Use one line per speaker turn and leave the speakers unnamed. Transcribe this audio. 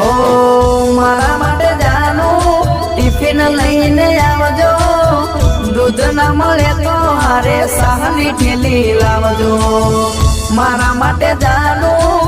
ઓ મારા માટે જાનું ટિફિન લઈને આવજો દૂધ ના મળે તો હારે સાહની ઠેલી લાવજો મારા માટે જાનું